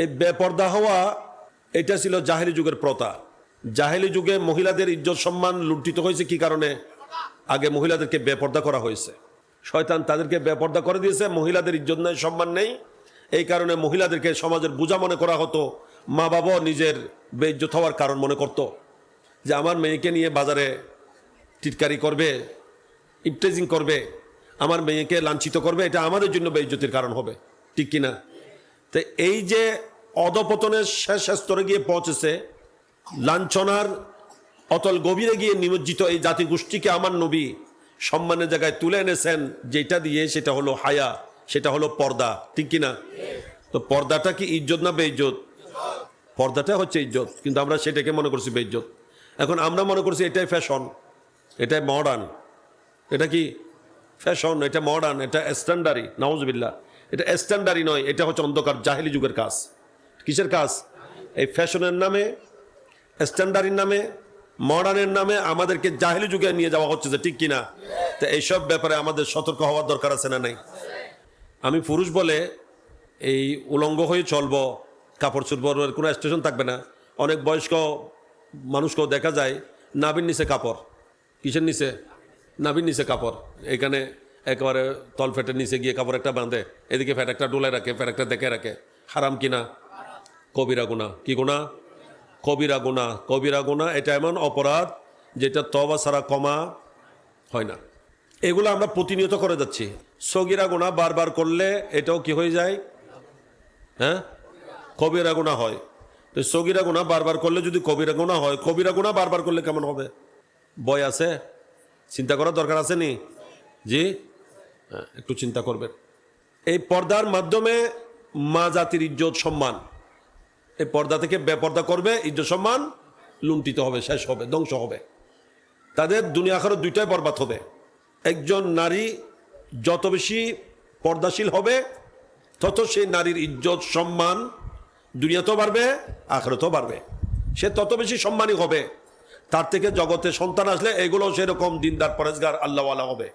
এই বেপর্দা হওয়া, এটা ছিল জাহেলি যুগের প্রথা। জাহেলি যুগে মহিলাদের ইজ্জত সম্মান লুণ্ঠিত হয়েছে কি কারণে? আগে মহিলাদেরকে বেপর্দা করা হয়েছে। শয়তান তাদেরকে বেপর্দা করে দিয়েছে, মহিলাদের ইজ্জত নেই, সম্মান নেই। এই কারণে মহিলাদেরকে সমাজের বোঝা মনে করা হতো মা বাবাও নিজের বেইজ্জত হওয়ার কারণ মনে করতো। যে আমার মেয়েকে নিয়ে বাজারে টিটকারি করবে, ইপটেজিং করবে, আমার মেয়েকে লাঞ্ছিত করবে, এটা আমাদের জন্য বেইজ্জতির কারণ হবে, ঠিক কিনা? তো এই যে অধপতনের শেষ স্তরে গিয়ে পৌঁছেছে। লাঞ্ছনার অতল গভীরে গিয়ে নিমজ্জিত এই জাতিগোষ্ঠীকে আমার নবী সম্মানের জায়গায় তুলে এনেছেন। যেটা দিয়ে সেটা হলো হায়া, সেটা হলো পর্দা, ঠিক কিনা তো পর্দাটা কি ইজ্জত না বেইজ্জত? পর্দাটা হচ্ছে ইজ্জত, কিন্তু আমরা সেটাকে মনে করছি বেইজ্জত। এখন আমরা মনে করছি এটাই ফ্যাশন এটাই মডার্ন এটা কি ফ্যাশন এটা মডার্ন এটা স্ট্যান্ডারি নাউজবিল্লা এটা স্ট্যান্ডারি নয়, এটা হচ্ছে অন্ধকার, জাহেলি যুগের কাজ। কিসের কাজ? এই ফ্যাশনের নামে স্ট্যান্ডার্ডের নামে, মডার্নের নামে আমাদেরকে জাহেলি যুগে নিয়ে যাওয়া হচ্ছে যে ঠিক কিনা? তো এইসব ব্যাপারে আমাদের সতর্ক হওয়ার দরকার আছে না নাই? আমি পুরুষ বলে এই উলঙ্গ হয়ে চলবো, কাপড় চোপড়ের কোনো স্টেশন থাকবে না। অনেক বয়স্ক মানুষকেও দেখা যায় নাবির নিচে কাপড়। কিসের নিচে? নাবির নিচে কাপড়। এখানে একেবারে তল ফেটের নিচে গিয়ে কাপড় একটা বাঁধে, এদিকে ফ্যাট একটা ডোলে রাখে, ফ্যাট একটা দেখে রাখে। হারাম কিনা? কবিরা গুণা। কি গুণা? কবিরা গুণা। কবিরা গুণা এটা এমন অপরাধ যেটা তবা ছাড়া কমা হয় না। এগুলো আমরা প্রতিনিয়ত করে যাচ্ছি। সগিরা গুণা বারবার করলে এটাও কি হয়ে যায়? হ্যাঁ? কবিরা গুণা হয়। তো সগিরা গুণা বারবার করলে যদি কবিরা গুণা হয় কবিরা গুণা বারবার করলে কেমন হবে? বয় আছে? চিন্তা করার দরকার আছে নি? জি? হ্যাঁ, একটু চিন্তা করবেন। এই পর্দার মাধ্যমে মা জাতির ইজ্জত সম্মান। এই পর্দা থেকে বেপর্দা করবে, ইজ্জত সম্মান লুণ্ঠিত হবে, শেষ হবে, ধ্বংস হবে। তাদের দুনিয়া আখারত দুইটাই বরবাদ হবে। একজন নারী যত বেশি পর্দাশীল হবে, তত সেই নারীর ইজ্জত, সম্মান দুনিয়াতেও বাড়বে, আখরতেও বাড়বে। সে তত বেশি সম্মানী হবে। তার থেকে জগতে সন্তান আসলে এগুলো সেরকম দিনদার পরেজগার আল্লাহওয়ালা হবে।